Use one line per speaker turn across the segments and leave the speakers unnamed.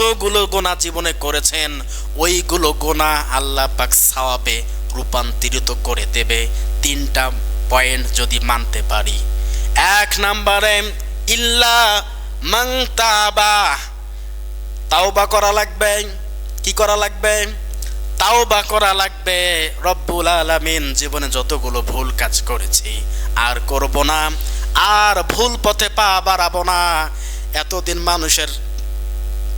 যতগুলো গোনা জীবনে করেছেন, ওইগুলো গোনা আল্লাহ পাক সাওয়াবে রূপান্তরিত করে দেবে। তিনটা পয়েন্ট যদি মানতে পারি। এক নম্বরে, ইল্লা মাংতাবা তাওবা করা লাগবে। কি করা লাগবে? তাওবা করা লাগবে। রব্বুল আলামিন জীবনে যতগুলো ভুল কাজ করেছি, আর করব না, আর ভুল পথে পা বাড়াবো না। এতদিন মানুষের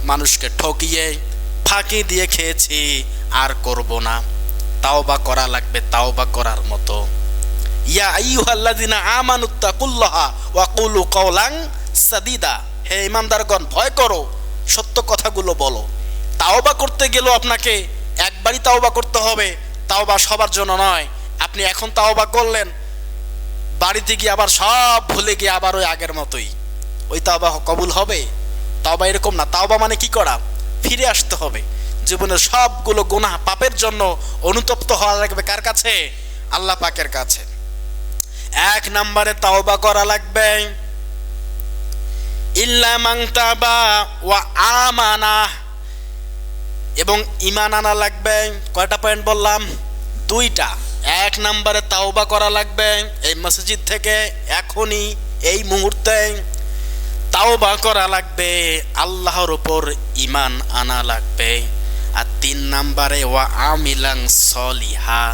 মানুষকে ঠকিয়ে, ফাঁকি দিয়ে খেয়েছি, আর করব না। তাও বা করা লাগবে তাও বা করার মতো। ইয়া আইয়ুহাল্লাযিনা আমানুত্তাকুল্লাহা ওয়া কুলু কাওলান সাদিদা। হে ইমানদারগণ, ভয় করো, সত্য কথাগুলো বলো। তাওবা করতে গেলেও আপনাকে একবারই তাওবা করতে হবে। তাওবা সবার জন্য নয়। আপনি এখন তাওবা করলেন, বাড়িতে গিয়ে আবার সব ভুলে গিয়ে আবার ওই আগের মতোই। ওই তাওবা কবুল হবে? তাওবা এরকম না। তাওবা মানে কি করা? ফিরে আসতে হবে। জীবনের সবগুলো গুনাহ পাপের জন্য অনুতপ্ত হওয়া লাগবে। কার কাছে? আল্লাহ পাকের কাছে। এক নম্বরে তাওবা করা লাগবে। ইল্লা মাংতাবা ওয়া আমানা। এবং ইমান আনা লাগবে। কয়টা পয়েন্ট বললাম? দুইটা। এক নম্বরে তাওবা করা লাগবে। এই মসজিদ থেকে এখনই এই মুহূর্তে তাওবা করা লাগবে, আল্লাহর উপর ইমান আনা লাগবে। আর তিন নাম্বারে, ওয়া আমিলাং সলিহা,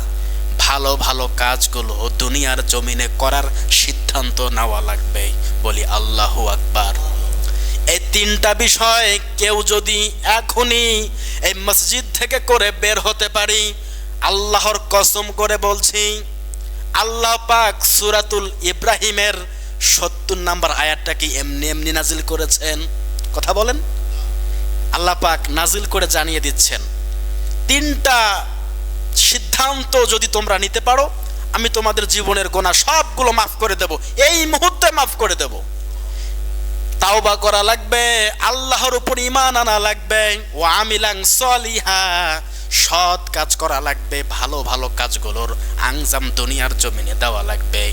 ভালো ভালো কাজগুলো দুনিয়ার জমিনে করার সিদ্ধান্ত নেওয়া লাগবে বলি আল্লাহ আকবার। এই তিনটা বিষয় কেউ যদি এখনই এই মসজিদ থেকে করে বের হতে পারি, আল্লাহর কসম করে বলছি, আল্লাহ পাক সুরাতুল ইব্রাহিমের সত্তর নাম্বার আয়াতটা কি এমনি এমনি নাজিল করেছেন? কথা বলেন। আল্লাহ পাক নাজিল করে জানিয়ে দিচ্ছেন। তিনটা সিদ্ধান্ত যদি তোমরা নিতে পারো, আমি তোমাদের জীবনের গোনা সবগুলো মাফ করে দেব। এই মুহূর্তে মাফ করে দেব। তাওবা করা লাগবে, আল্লাহর উপর ইমান আনা লাগবে ও আমিলাং সলিহা, সৎ কাজ করা লাগবে, ভালো ভালো কাজগুলোর আংজাম দুনিয়ার জমিনে দেওয়া লাগবে।